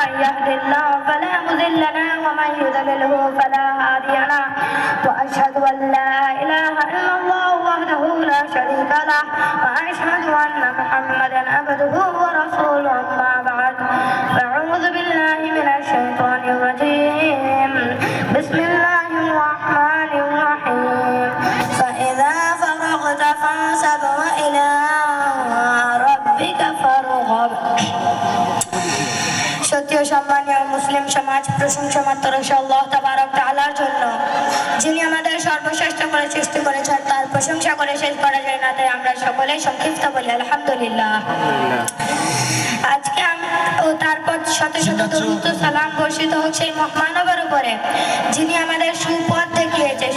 من يهد الله فلا مضل له ومن يضلله فلا هادي له. وأشهد أن لا إله إلا الله وحده لا شريك له. وأشهد أن محمدا عبده ورسوله. সত্যি সম্মানীয় মুসলিম সমাজ প্রশংসা মাত্র আল্লাহ তাবারক তাআলার জন্য। যিনি আমাদের সর্বশ্রেষ্ঠ করে সৃষ্টি করেছেন তার প্রশংসা করে শেষ করা যায় না তাই আমরা সকলে সংক্ষিপ্ত বলি আলহামদুলিল্লাহ। আজকে ও তারপর শত শত দরুদ সালাম বর্ষিত হোক সেই মানবের উপরে। যিনি আমাদের সুপথ দেখিয়েছে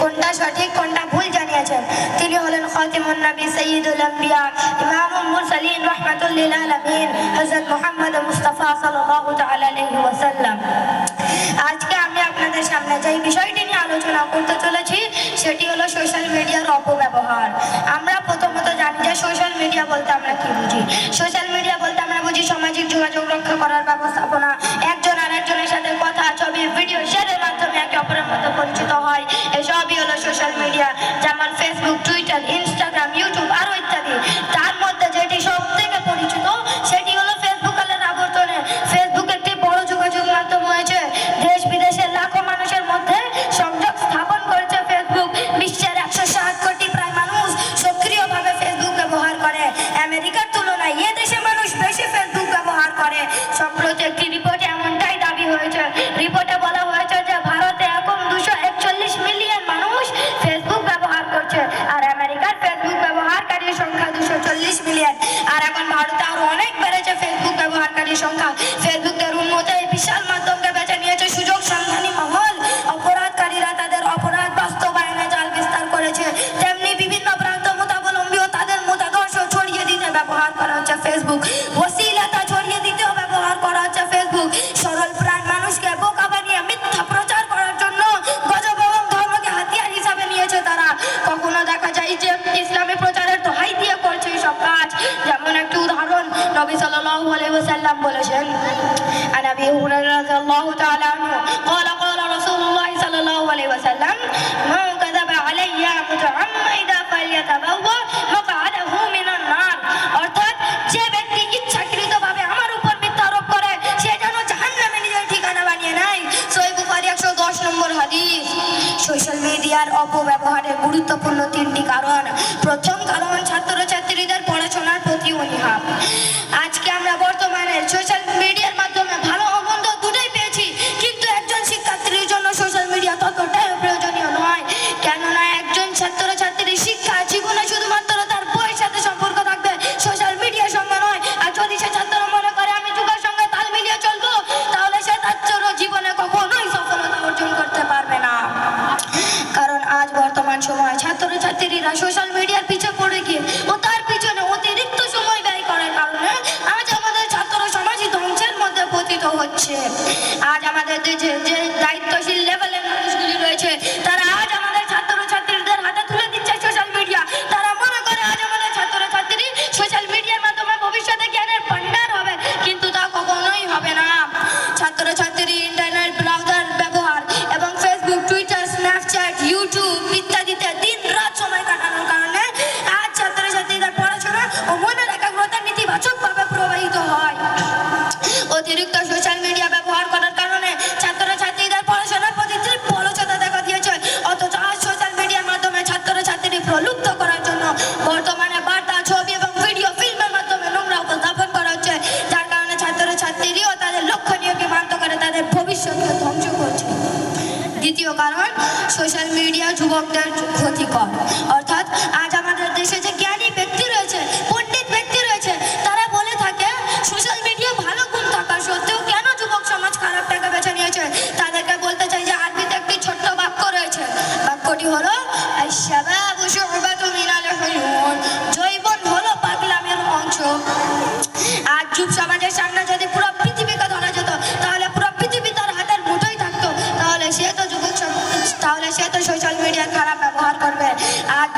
কোনটা সঠিক কোনটা ভুল জানিয়েছেন তিনি হলেন খাতিমুন নবী সৈয়দুল আম্বিয়া, ইমামুল মুরসালিন রাহমাতুল্লিল আলামিন, হযরত মুহাম্মদ মুস্তাফা সাল্লাল্লাহু তাআলা আলাইহি ওয়াসাল্লাম। আজকে আমি আপনাদের সামনে যে বিষয়টি নিয়ে আলোচনা করতে চলেছি, সেটি হলো সোশ্যাল মিডিয়ার অপব্যবহার। আমরা প্রথমত জানি যে সোশ্যাল মিডিয়া বলতে আমরা কি বুঝি? সোশ্যাল মিডিয়া বলতে আমরা বুঝি সামাজিক যোগাযোগ রক্ষা করার ব্যবস্থাপনা। একজন আরেকজনের সাথে কথা, ছবি ভিডিও শেয়ারের মাধ্যমে একে অপরের মধ্যে পরিচিত সোশ্যাল মিডিয়া যেমন ফেসবুক টুইটার ইনস্টাগ্রাম আর এখন ভারতে আরও অনেক বেড়েছে ফেসবুক ব্যবহারকারীর সংখ্যা। ফেসবুকের উন্নত এই বিশাল মাধ্যমকে বেছে নিয়েছে সুযোগ সন্ধানী মহল। অপরাধকারীরা তাদের অপরাধ বাস্তবায়নে জাল বিস্তার করেছে। তেমনি বিভিন্ন প্রান্ত মতাবলম্বীও তাদের মতাদর্শ ছড়িয়ে দিতে ব্যবহার করা হচ্ছে ফেসবুক নবী সাল্লাল্লাহু আলাইহি ওয়াসাল্লাম বলেছেন عن ابي هريره رضي الله تعالى عنه قال قال رسول الله صلى الله عليه وسلم من كذب علي متعمدا فليتبوأ আমাদের দেশে যে দায়িত্বশীল লেভেলের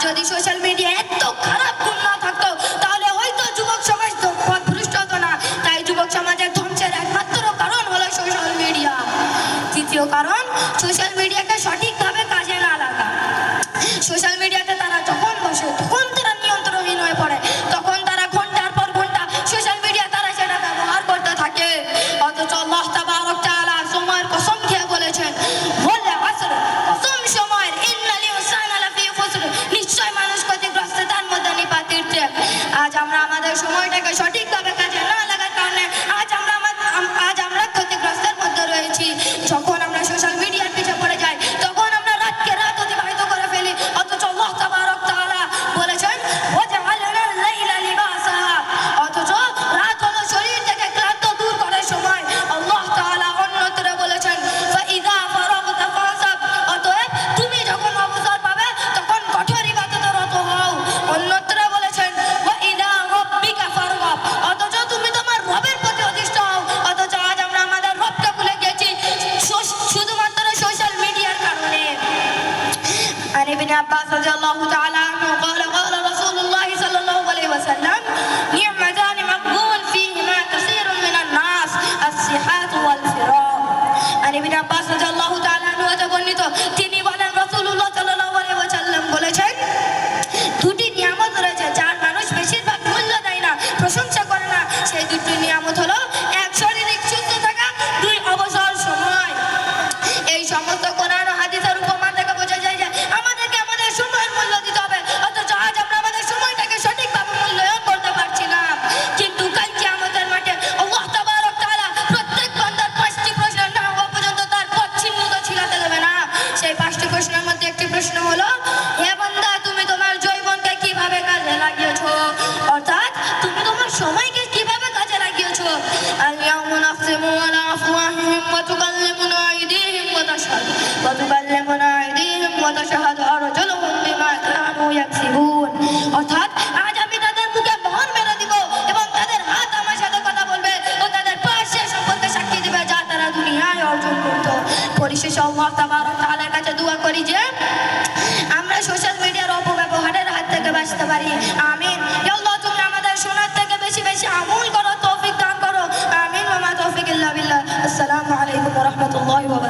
যদি সোশ্যাল মিডিয়া এত খারাপ গুণ না থাকতো, তাহলে হয়তো যুবক সমাজ পথভ্রষ্ট হতো না। তাই যুবক সমাজের ধ্বংসের একমাত্র কারণ হলো সোশ্যাল মিডিয়া তৃতীয় কারণ সোশ্যাল মিডিয়াকে সঠিকভাবে কাজে না লাগা সোশ্যাল মিডিয়া عن ابن عباس رضي الله تعالى عنه قال قال رسول الله صلى الله عليه وسلم প্রশ্ন হলো, হে বন্ধা তুমি তোমার জৈবনকে কীভাবে কাজে লাগিয়েছো? অর্থাৎ, তুমি তোমার সময়কে কীভাবে কাজে লাগিয়েছো? আল ইয়াউমা নাফসুমু ওয়া আফওয়াহুম ওয়া তুকাল্লিমুনা আইদিহিম ওয়া তাশহাদু। ওয়া তুকাল্লিমুনা আইদিহিম ওয়া তাশহাদু আরজুলুহুম বিমা কানু ইয়াকসিবুন। অর্থাৎ উদ্দেশ্যে আল্লাহ তাবারক তাআলার কাছে দোয়া করি যে আমরা সোশ্যাল মিডিয়ার অপব্যবহারের হাত থেকে বাঁচতে পারি। আমিন। আল্লাহ, তুমি আমাদের শোনার থেকে বেশি বেশি আমল করো, তৌফিক দান করো। আমিন। মামা তৌফিক ইল্লা বিল্লাহ। আসসালামু আলাইকুম ওয়া রাহমাতুল্লাহি ওয়া